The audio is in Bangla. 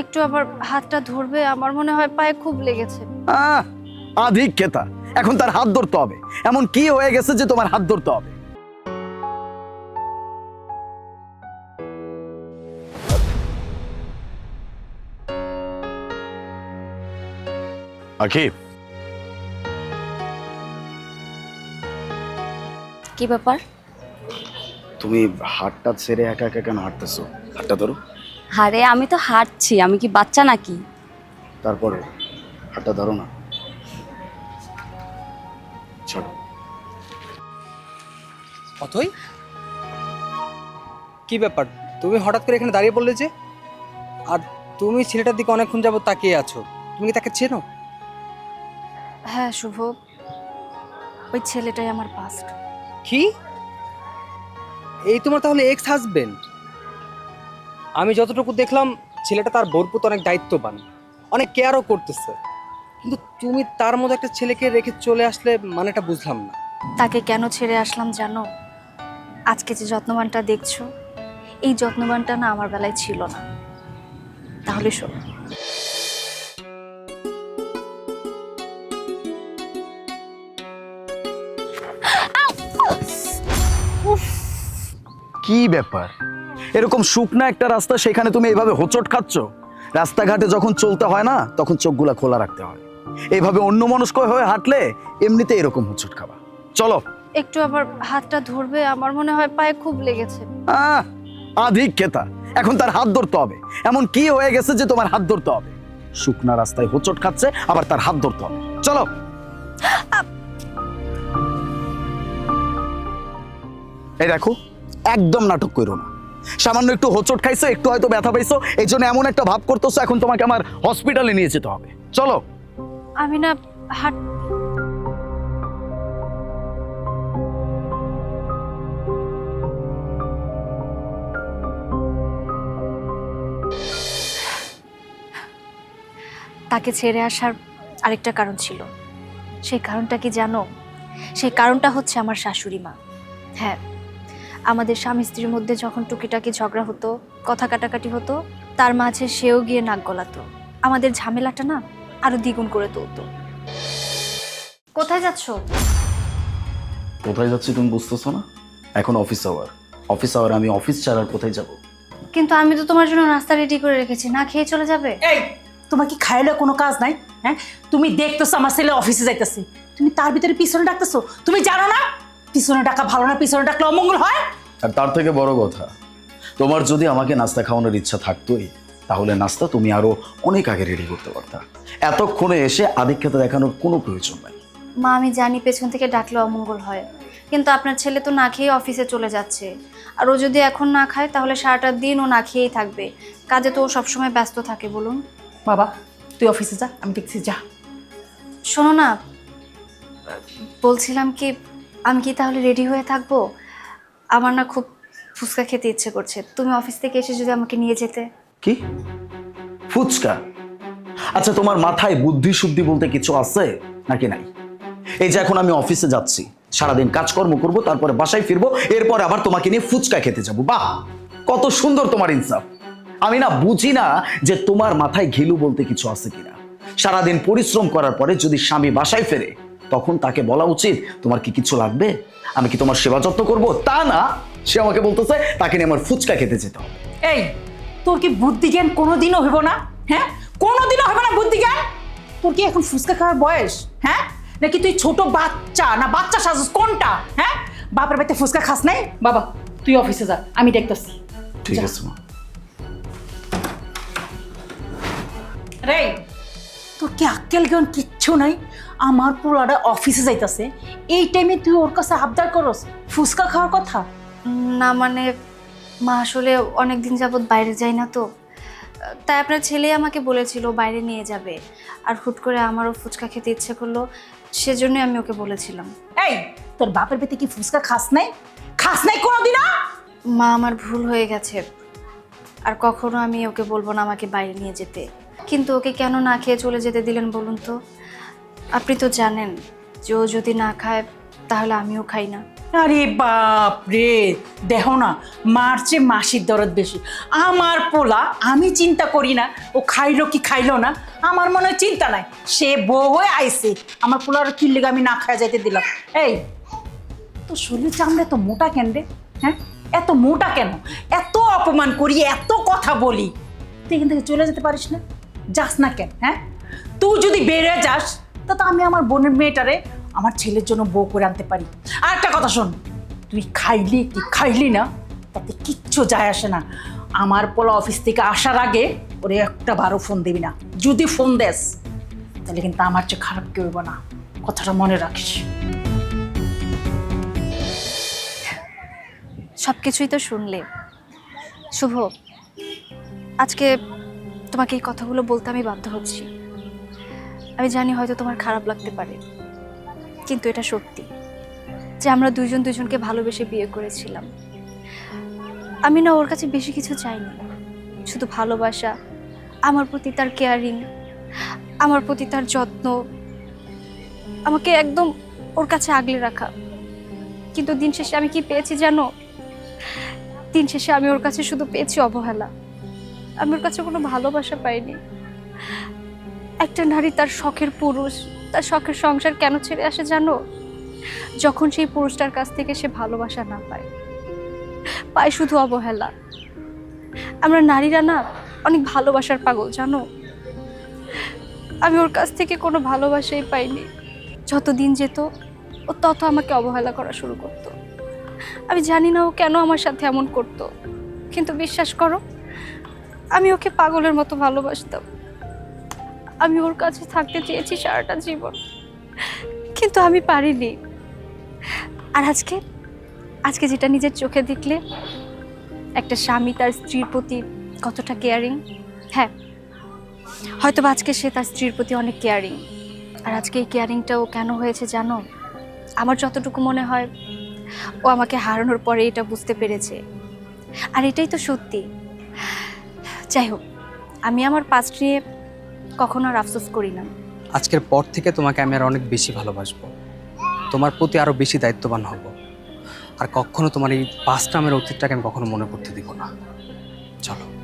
একটু আবার হাতটা ধরবে আমার মনে হয় পায়ে খুব লেগেছে। আহ আধিক খেতা এখন তার হাত ধরতে হবে। এমন কি হয়ে গেছে যে তোমার হাত ধরতে হবে? আকিব। কি ব্যাপার? তুমি হাতটা ছেড়ে একা একা কেন হাঁটতেছো? হাতটা ধরো। হারে আমি তো হাঁটছি আমি কি বাচ্চা নাকি? তারপরে হাতটা ধরো না ছাড়ো। অথই? কি ব্যাপার? তুমি হঠাৎ করে এখানে দাঁড়িয়ে পড়লে যে? আর তুমি ছেলেটার দিকে অনেকক্ষণ যাবত তাকিয়ে আছো তুমি কি তাকে চেনো? হ্যাঁ শুভ। ওই ছেলেটাই আমার পাস্ট কি? এই তোমার তাহলে এক্স হাজবেন্ড আমি যতটুকু দেখলাম ছেলেটা তার বোর প্রতি অনেক দায়িত্ববান অনেক কেয়ারও করতেছে। কিন্তু তুমি তার মধ্যে একটা ছেলেকে রেখে চলে আসলে মানেটা বুঝলাম না। তাকে কেন ছেড়ে আসলাম জানো? আজকে যে যত্নবানটা দেখছ এই যত্নবানটা না আমার বেলায় ছিল না। তাহলে শোনো। কি ব্যাপার? এরকম শুকনা একটা রাস্তা সেখানে তুমি এইভাবে হোঁচট খাচ্ছ? রাস্তাঘাটে যখন চলতে হয় না তখন চোখগুলা খোলা রাখতে হয়। এইভাবে অন্য মনস্ক হয়ে হাঁটলে এমনিতে এরকম হোঁচট খাবা। চলো। একটু আবার হাতটা ধরবে আমার মনে হয় পায়ে খুব লেগেছে। আহ আধিক খেতা এখন তার হাত ধরতে হবে। এমন কি হয়ে গেছে যে তোমার হাত ধরতে হবে? শুকনা রাস্তায় হোঁচট খাচ্ছে আবার তার হাত ধরতে হবে। চলো। এই দেখো একদম নাটক করো না। সামান্য একটু হোচট খাইছো, একটু হয়তো ব্যথা পাইছো, এই জন্য এমন একটা ভাব করতেছো, এখন তোমাকে আমার হসপিটালে নিয়ে যেতে হবে। চলো। আমি না হাট তাকে ছেড়ে আসার আরেকটা কারণ ছিল। সেই কারণটা কি জানো? সেই কারণটা হচ্ছে আমার শাশুড়ি মা। হ্যাঁ আমাদের স্বামী স্ত্রীর মধ্যে যখন টুকিটাকি ঝগড়া হতো কথা কাটাকাটি হতো তার মাঝে সেও গিয়ে নাক গলাতো। আমাদের ঝামেলাটা না আরও দ্বিগুণ করে তুলতো। কোথায় যাচ্ছো? কোথায় যাচ্ছি তুমি বুঝতেছো না? এখন অফিস আওয়ার অফিস আওয়ার আমি অফিস ছাড়ার কোথায় যাব? কিন্তু আমি তো তোমার জন্য নাস্তা রেডি করে রেখেছি না খেয়ে চলে যাবে? এই তোমার কি খাইলে কোনো কাজ নাই? হ্যাঁ? তুমি দেখতেছো আমার ছেলে অফিসে যাইতেছে। তুমি তার ভিতরে পিছনে ডাকতেছো? তুমি জানো না? পিছনে ডাকা ভালো না পিছনে ডাকলে অমঙ্গল হয়? আর তার থেকে বড় কথা তোমার যদি আমাকে নাস্তা খাওয়ানোর ইচ্ছা থাকতোই তাহলে নাস্তা তুমি আরও অনেক আগে রেডি করতে পারতা। এতক্ষণে এসে আধিক্যতা দেখানোর কোনো প্রয়োজন নাই। মা আমি জানি পেছন থেকে ডাকলে অমঙ্গল হয় কিন্তু আপনার ছেলে তো না খেয়ে অফিসে চলে যাচ্ছে। আর ও যদি এখন না খায় তাহলে সারাটা দিন ও না খেয়েই থাকবে। কাজে তো ও সবসময় ব্যস্ত থাকে বলুন। বাবা তুই অফিসে যা আমি দেখছি যা। শোনো না বলছিলাম কি আমি কি তাহলে রেডি হয়ে থাকব? আমার না খুব ফুচকা খেতে ইচ্ছে করছে। তুমি অফিস থেকে এসে যদি আমাকে নিয়ে যেতে। কি? ফুচকা? আচ্ছা তোমার মাথায় বুদ্ধি শুদ্ধি বলতে কিছু আছে নাকি নাই? এই যে এখন আমি অফিসে যাচ্ছি, সারাদিন কাজকর্ম করব, তারপরে বাসায় ফিরবো, এরপর আবার তোমাকে নিয়ে ফুচকা খেতে যাব। বাহ! কত সুন্দর তোমার ইনসাফ। আমি না বুঝি না যে তোমার মাথায় ঘিলু বলতে কিছু আছে কিনা। সারাদিন পরিশ্রম করার পরে যদি স্বামী বাসায় ফেরে তখন তাকে বলা উচিত তোমার কি কিছু লাগবে? আমি কি তোমার সেবা যত্ন করব? তা না সে আমাকে বলতেছে তাকে নিয়ে আমার ফুচকা খেতে যেতে হবে। এই তোর কি বুদ্ধি জ্ঞান কোনোদিনও হইব না? হ্যাঁ? কোনোদিনও হবে না বুদ্ধি জ্ঞান তোর কি এখন ফুচকা খাওয়ার বয়স? হ্যাঁ? নাকি তুই ছোট বাচ্চা না বাচ্চা সাজস কোনটা? হ্যাঁ? বাপের বাড়িতে ফুচকা খাস নাই? বাবা তুই অফিসে যা আমি দেখতেছি। ঠিক আছে মা। রে তোর কি আক্কেল জ্ঞান কিচ্ছু নাই। আমার পুরাটা অফিসে যাইতাছে। এই টাইমে তুই ওর কাছে আবদার করস ফুচকা খাওয়ার কথা? না মানে মা আসলে অনেক দিন যাবৎ বাইরে যাই না তো। তাই আপনার ছেলে আমাকে বলেছিল বাইরে নিয়ে যাবে। আর হুট করে আমারও ফুচকা খেতে ইচ্ছে করল সেজন্যই আমি ওকে বলেছিলাম। এই তোর বাপের পেতে কি ফুচকা খাস নাই? খাস নাই কোনোদিনও? মা আমার ভুল হয়ে গেছে। আর কখনো আমি ওকে বলব না আমাকে বাইরে নিয়ে যেতে। কিন্তু ওকে কেন না খেয়ে চলে যেতে দিলেন বলুন তো? আপনি তো জানেন যে ও যদি না খায়, তাহলে আমিও খাই না। আরে বাপ রে, দেখো না, মার্চে মাসির দরদ বেশি। আমার পোলা, আমি চিন্তা করি না, ও খাইলো কি খাইলো না, আমার মনে হয় চিন্তা নাই। সে বউ হয়ে আইছে, আমার পোলার কি লেগে আমি না খাওয়া যাইতে দিলাম। এই তো শরীর চামড়া তো মোটা কেন রে? হ্যাঁ? এত মোটা কেন? এত অপমান করি, এত কথা বলি। তুই এখান থেকে চলে যেতে পারিস না। যাস না কেন হ্যাঁ? তুই যদি বেড়ে যাস তা তো আমি আমার বোনের মেয়েটারে আমার ছেলের জন্য বউ করে আনতে পারি। আর একটা কথা শোন, তুই খাইলি কি খাইলি না, তাতে কিচ্ছু যায় আসে না। আমার পোলা অফিস থেকে আসার আগে ওরে একটা বারো ফোন দিবি না। যদি ফোন দেস, তাহলে কিন্তু আমার চেয়ে খারাপ কেউ না। কথাটা মনে রাখিস। সব কিছুই তো শুনলে। শুভ, আজকে তোমাকে এই কথাগুলো বলতে আমি বাধ্য হচ্ছি। আমি জানি হয়তো তোমার খারাপ লাগতে পারে, কিন্তু এটা সত্যি যে আমরা দুজন দুজনকে ভালোবেসে বিয়ে করেছিলাম। আমি না ওর কাছে বেশি কিছু চাইনি, শুধু ভালোবাসা, আমার প্রতি তার কেয়ারিং আমার প্রতি তার যত্ন, আমাকে একদম ওর কাছে আগলে রাখা। কিন্তু দিন শেষে আমি কি পেয়েছি জানো? দিন শেষে আমি ওর কাছে শুধু পেয়েছি অবহেলা। আমি ওর কাছে কোনো ভালোবাসা পাইনি। একটা নারী তার শখের পুরুষ, তার শখের সংসার কেন ছেড়ে আসে জানো? যখন সেই পুরুষটার কাছ থেকে সে ভালোবাসা না পায় পায় শুধু অবহেলা। আমরা নারীরা না অনেক ভালোবাসার পাগল, জানো? আমি ওর কাছ থেকে কোনো ভালোবাসাই পাইনি। যত দিন যেত, ও তত আমাকে অবহেলা করা শুরু করতো। আমি জানি না ও কেন আমার সাথে এমন করতো। কিন্তু বিশ্বাস করো আমি ওকে পাগলের মতো ভালোবাসতাম। আমি ওর কাছে থাকতে চেয়েছি সারাটা জীবন। কিন্তু আমি পারিনি। আর আজকে আজকে যেটা নিজের চোখে দেখলে, একটা স্বামী তার স্ত্রীর প্রতি কতটা কেয়ারিং হ্যাঁ হয়তো আজকে সে তার স্ত্রীর প্রতি অনেক কেয়ারিং আর আজকে এই কেয়ারিংটাও কেন হয়েছে জানো? আমার যতটুকু মনে হয়, ও আমাকে হারানোর পরে এটা বুঝতে পেরেছে। আর এটাই তো সত্যি। যাই হোক আমি আমার পাস্ট নিয়ে কখনো আর আফসোস করি না। আজকের পর থেকে তোমাকে আমি আর অনেক বেশি ভালোবাসবো। তোমার প্রতি আরও বেশি দায়িত্ববান হব। আর কখনো তোমার এই পাস্ট নামের অতীতটাকে আমি কখনো মনে করতে দিব না। চলো।